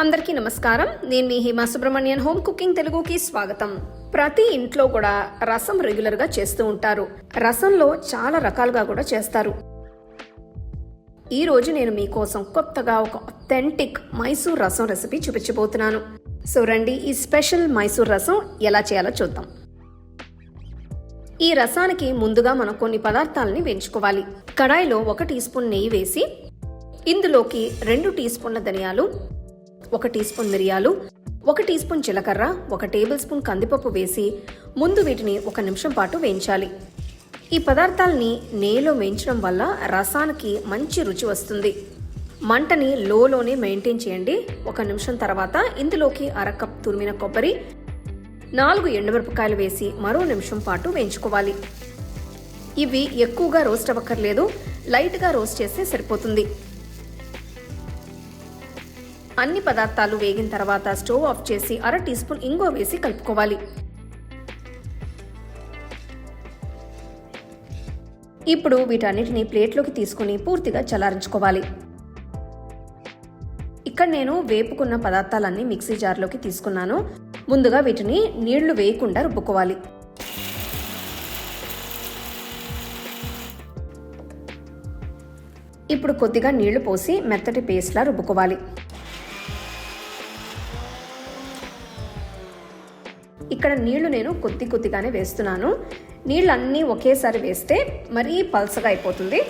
అందరికీ నమస్కారం. నేను మీ హేమా సుబ్రహ్మణ్యన్. హోమ్ కుకింగ్ తెలుగుకి స్వాగతం. ప్రతి ఇంట్లో కూడా రసం రెగ్యులర్గా చేస్తూ ఉంటారు. రసంలో చాలా రకాలుగా కూడా చేస్తారు. ఈ రోజు నేను మీకోసం కొత్తగా ఒక అథెంటిక్ మైసూర్ రసం రెసిపీ చూపించబోతున్నాను. సో రండి ఈ స్పెషల్ మైసూర్ రసం ఎలా చేయాలో చూద్దాం. ఈ రసానికి ముందుగా మనం కొన్ని పదార్థాలని వేయించుకోవాలి. కడాయిలో ఒక టీ స్పూన్ నెయ్యి వేసి ఇందులోకి రెండు టీ స్పూన్ల ధనియాలు ఒక టీ స్పూన్ మిరియాలు ఒక టీ స్పూన్ జీలకర్ర ఒక టేబుల్ స్పూన్ కందిపప్పు వేసి ముందు వీటిని ఒక నిమిషం పాటు వేయించాలి. ఈ పదార్థాలని నెయ్యిలో వేయించడం వల్ల రసానికి మంచి రుచి వస్తుంది. మంటని లోలోనే మెయింటైన్ చేయండి. ఒక నిమిషం తర్వాత ఇందులోకి అర కప్ తురిమిన కొబ్బరి నాలుగు ఎండుమిరపకాయలు వేసి మరో నిమిషం పాటు వేయించుకోవాలి. ఇవి ఎక్కువగా రోస్ట్ అవ్వక్కర్లేదు. లైట్గా రోస్ట్ చేస్తే సరిపోతుంది. అన్ని పదార్థాలు వేగిన తర్వాత స్టవ్ ఆఫ్ చేసి అర టీ స్పూన్ ఇంగో వేసి కలుపుకోవాలి. ఇప్పుడు వీటన్నిటిని ప్లేట్లోకి తీసుకుని పూర్తిగా చల్లారించుకోవాలి. ఇక్కడ నేను వేపుకున్న పదార్థాలన్నీ మిక్సీ జార్లోకి తీసుకున్నాను. ముందుగా వీటిని నీళ్ళు వేయకుండా రుబ్బుకోవాలి. ఇప్పుడు కొద్దిగా నీళ్ళు పోసి మెత్తటి పేస్ట్లా రుబ్బుకోవాలి. ఇక్కడ నీళ్ళు నేను కొద్ది కొద్దిగానే వేస్తున్నాను. నీళ్ళు అన్నీ ఒకేసారి వేస్తే మరీ పల్సగా అయిపోతుంది.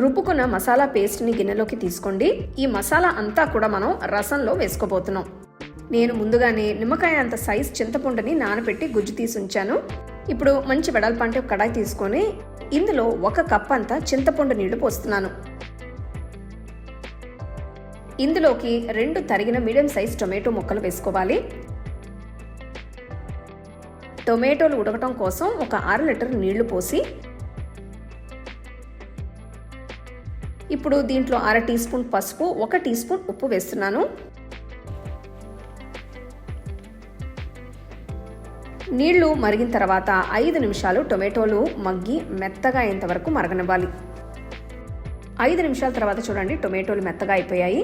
రుబ్బుకున్న మసాలా పేస్ట్ని గిన్నెలోకి తీసుకోండి. ఈ మసాలా అంతా కూడా మనం రసంలో వేసుకోబోతున్నాం. నేను ముందుగానే నిమ్మకాయ అంత సైజ్ చింతపండుని నానబెట్టి గుజ్జు తీసి ఉంచాను. ఇప్పుడు మంచి వెడల్పంటే ఒక కడాయి తీసుకొని ఇందులో ఒక కప్ అంతా చింతపండు నీళ్ళు పోస్తున్నాను. ఇందులోకి రెండు తరిగిన మీడియం సైజ్ టొమాటో ముక్కలు వేసుకోవాలి. టొమాటోలు ఉడకటం కోసం ఒక అర లీటర్ నీళ్ళు పోసి ఇప్పుడు దీంట్లో అర టీ స్పూన్ పసుపు ఒక టీ స్పూన్ ఉప్పు వేస్తున్నాను. నీళ్ళు మరిగిన తర్వాత ఐదు నిమిషాలు టొమాటోలు మగ్గి మెత్తగా అయ్యేంత వరకు మరగనివ్వాలి. ఐదు నిమిషాల తర్వాత చూడండి టొమాటోలు మెత్తగా అయిపోయాయి.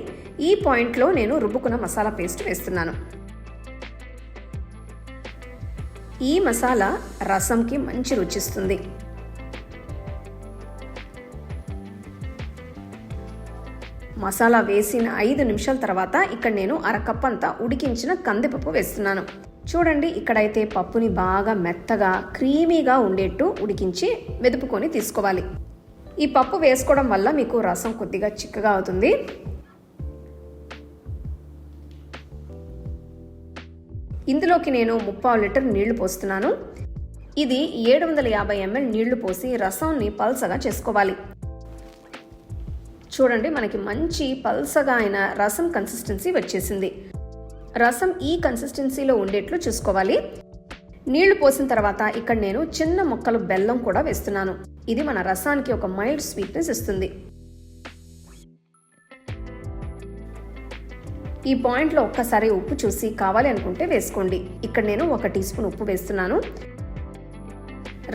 ఈ పాయింట్లో నేను రుబ్బుకున్న మసాలా పేస్ట్ వేస్తున్నాను. ఈ మసాలా రసంకి మంచి రుచిస్తుంది. మసాలా వేసిన ఐదు నిమిషాల తర్వాత ఇక్కడ నేను అరకప్ అంతా ఉడికించిన కందిపప్పు వేస్తున్నాను. చూడండి ఇక్కడైతే పప్పుని బాగా మెత్తగా క్రీమీగా ఉండేట్టు ఉడికించి మెదుపుకొని తీసుకోవాలి. ఈ పప్పు వేసుకోవడం వల్ల మీకు రసం కొద్దిగా చిక్కగా అవుతుంది. ఇందులోకి నేను ముప్పావు లీటర్ నీళ్ళు పోస్తున్నాను. ఇది ఏడు వందల యాభై ఎంఎల్ నీళ్ళు పోసి రసంని పల్సగా చేసుకోవాలి. చూడండి మనకి మంచి పల్సగా అయిన రసం కన్సిస్టెన్సీ వచ్చేసింది. రసం ఈ కన్సిస్టెన్సీలో ఉండేట్లు చూసుకోవాలి. నీళ్ళు పోసిన తర్వాత ఇక్కడ నేను చిన్న మొక్కలు బెల్లం కూడా వేస్తున్నాను. ఇది మన రసానికి ఒక మైల్డ్ స్వీట్నెస్ ఇస్తుంది. ఈ పాయింట్లో ఒక్కసారి ఉప్పు చూసి కావాలి అనుకుంటే వేసుకోండి. ఇక్కడ నేను ఒక టీ స్పూన్ ఉప్పు వేస్తున్నాను.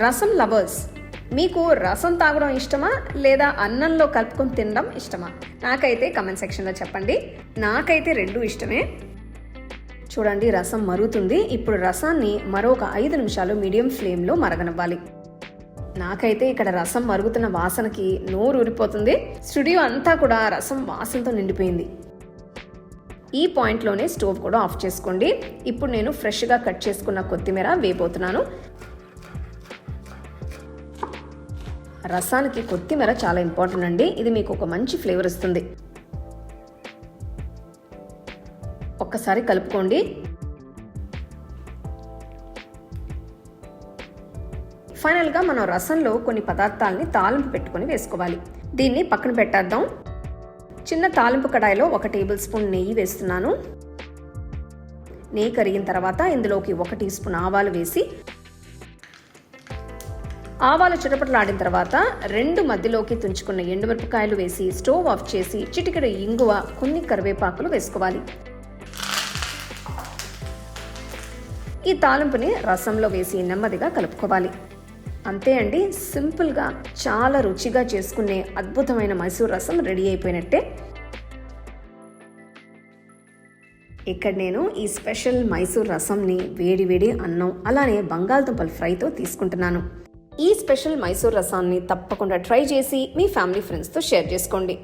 రసం లవర్స్ మీకు రసం తాగడం ఇష్టమా లేదా అన్నంలో కలుపుకొని తినడం ఇష్టమా? నాకైతే కమెంట్ సెక్షన్లో చెప్పండి. నాకైతే రెండు ఇష్టమే. చూడండి రసం మరుగుతుంది. ఇప్పుడు రసాన్ని మరొక ఐదు నిమిషాలు మీడియం ఫ్లేమ్లో మరగనివ్వాలి. నాకైతే ఇక్కడ రసం మరుగుతున్న వాసనకి నోరు ఊరిపోతుంది. స్టూడియో అంతా కూడా రసం వాసనతో నిండిపోయింది. ఈ పాయింట్లోనే స్టవ్ కూడా ఆఫ్ చేసుకోండి. ఇప్పుడు నేను ఫ్రెష్గా కట్ చేసుకున్న కొత్తిమీర వేయబోతున్నాను. రసానికి కొత్తిమీర చాలా ఇంపార్టెంట్ అండి. ఇది మీకు ఒక మంచి ఫ్లేవర్ ఇస్తుంది. ఒక్కసారి కలుపుకోండి. ఫైనల్గా మనం రసంలో కొన్ని పదార్థాలని తాలింపు పెట్టుకొని వేసుకోవాలి. దీన్ని పక్కన పెట్టేద్దాం. చిన్న తాలింపు కడాయిలో ఒక టేబుల్ స్పూన్ నెయ్యి వేస్తున్నాను. నెయ్యి కరిగిన తర్వాత ఇందులోకి ఒక టీ స్పూన్ ఆవాలు వేసి ఆవాలు చిటపటలాడిన తర్వాత రెండు మధ్యలోకి తుంచుకున్న ఎండుమిరపకాయలు వేసి స్టవ్ ఆఫ్ చేసి చిటికెడు ఇంగువ కొన్ని కరివేపాకులు వేసుకోవాలి. ఈ తాలింపుని రసంలో వేసి నెమ్మదిగా కలుపుకోవాలి. అంతే అండి సింపుల్గా చాలా రుచిగా చేసుకునే అద్భుతమైన మైసూర్ రసం రెడీ అయిపోయినట్టే. ఇక్కడ నేను ఈ స్పెషల్ మైసూర్ రసంని వేడి వేడి అన్నం అలానే బంగాళదుంపల ఫ్రైతో తీసుకుంటున్నాను. ఈ స్పెషల్ మైసూర్ రసాన్ని తప్పకుండా ట్రై చేసి మీ ఫ్యామిలీ ఫ్రెండ్స్తో షేర్ చేసుకోండి.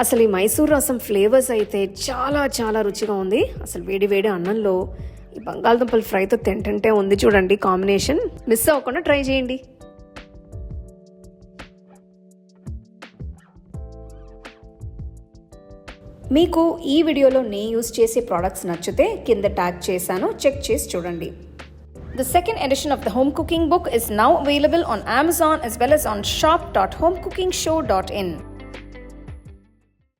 అసలు ఈ మైసూర్ రసం ఫ్లేవర్స్ అయితే చాలా చాలా రుచిగా ఉంది. అసలు వేడి వేడి అన్నంలో ఈ బంగాళదుంపల ఫ్రైతో తింటుంటే ఉంది చూడండి కాంబినేషన్. మిస్ అవ్వకుండా ట్రై చేయండి. మీకు ఈ వీడియోలో నేను యూస్ చేసే ప్రోడక్ట్స్ నచ్చితే కింద ట్యాగ్ చేశాను చెక్ చేసి చూడండి. The second edition of the home cooking book is now available on Amazon as well as on shop.homecookingshow.in.